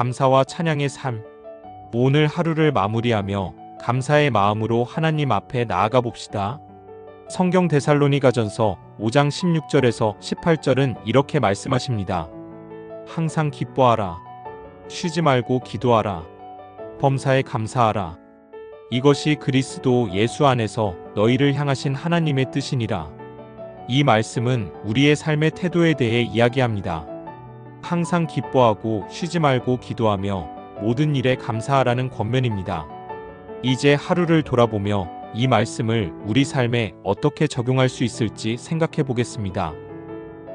감사와 찬양의 삶. 오늘 하루를 마무리하며 감사의 마음으로 하나님 앞에 나아가 봅시다. 성경 데살로니가전서 5장 16절에서 18절은 이렇게 말씀하십니다. 항상 기뻐하라. 쉬지 말고 기도하라. 범사에 감사하라. 이것이 그리스도 예수 안에서 너희를 향하신 하나님의 뜻이니라. 이 말씀은 우리의 삶의 태도에 대해 이야기합니다. 항상 기뻐하고 쉬지 말고 기도하며 모든 일에 감사하라는 권면입니다. 이제 하루를 돌아보며 이 말씀을 우리 삶에 어떻게 적용할 수 있을지 생각해 보겠습니다.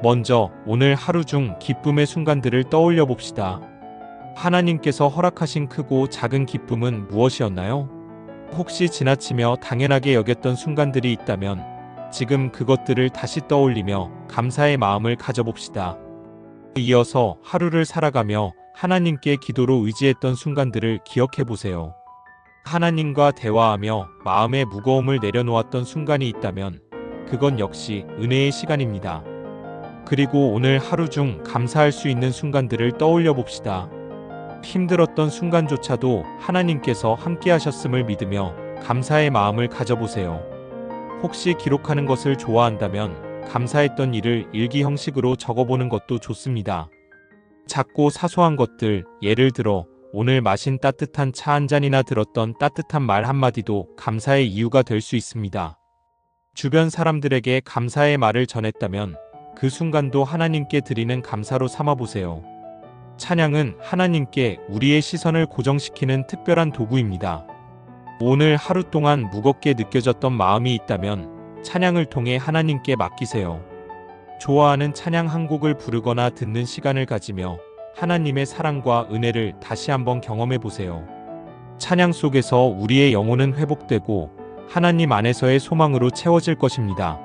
먼저 오늘 하루 중 기쁨의 순간들을 떠올려 봅시다. 하나님께서 허락하신 크고 작은 기쁨은 무엇이었나요? 혹시 지나치며 당연하게 여겼던 순간들이 있다면 지금 그것들을 다시 떠올리며 감사의 마음을 가져봅시다. 이어서 하루를 살아가며 하나님께 기도로 의지했던 순간들을 기억해 보세요. 하나님과 대화하며 마음의 무거움을 내려놓았던 순간이 있다면 그건 역시 은혜의 시간입니다. 그리고 오늘 하루 중 감사할 수 있는 순간들을 떠올려 봅시다. 힘들었던 순간조차도 하나님께서 함께 하셨음을 믿으며 감사의 마음을 가져보세요. 혹시 기록하는 것을 좋아한다면 감사했던 일을 일기 형식으로 적어보는 것도 좋습니다. 작고 사소한 것들, 예를 들어 오늘 마신 따뜻한 차 한 잔이나 들었던 따뜻한 말 한마디도 감사의 이유가 될 수 있습니다. 주변 사람들에게 감사의 말을 전했다면 그 순간도 하나님께 드리는 감사로 삼아보세요. 찬양은 하나님께 우리의 시선을 고정시키는 특별한 도구입니다. 오늘 하루 동안 무겁게 느껴졌던 마음이 있다면 찬양을 통해 하나님께 맡기세요. 좋아하는 찬양 한 곡을 부르거나 듣는 시간을 가지며 하나님의 사랑과 은혜를 다시 한번 경험해 보세요. 찬양 속에서 우리의 영혼은 회복되고 하나님 안에서의 소망으로 채워질 것입니다.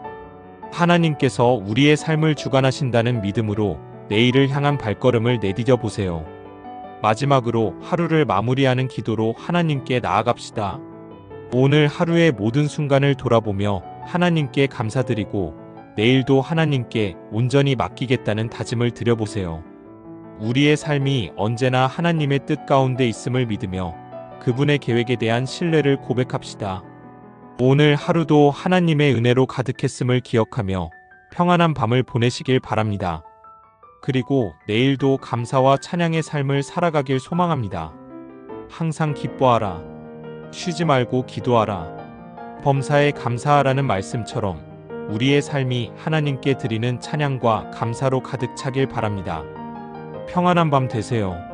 하나님께서 우리의 삶을 주관하신다는 믿음으로 내일을 향한 발걸음을 내디뎌 보세요. 마지막으로 하루를 마무리하는 기도로 하나님께 나아갑시다. 오늘 하루의 모든 순간을 돌아보며 하나님께 감사드리고 내일도 하나님께 온전히 맡기겠다는 다짐을 드려보세요. 우리의 삶이 언제나 하나님의 뜻 가운데 있음을 믿으며 그분의 계획에 대한 신뢰를 고백합시다. 오늘 하루도 하나님의 은혜로 가득했음을 기억하며 평안한 밤을 보내시길 바랍니다. 그리고 내일도 감사와 찬양의 삶을 살아가길 소망합니다. 항상 기뻐하라. 쉬지 말고 기도하라. 범사에 감사하라는 말씀처럼 우리의 삶이 하나님께 드리는 찬양과 감사로 가득 차길 바랍니다. 평안한 밤 되세요.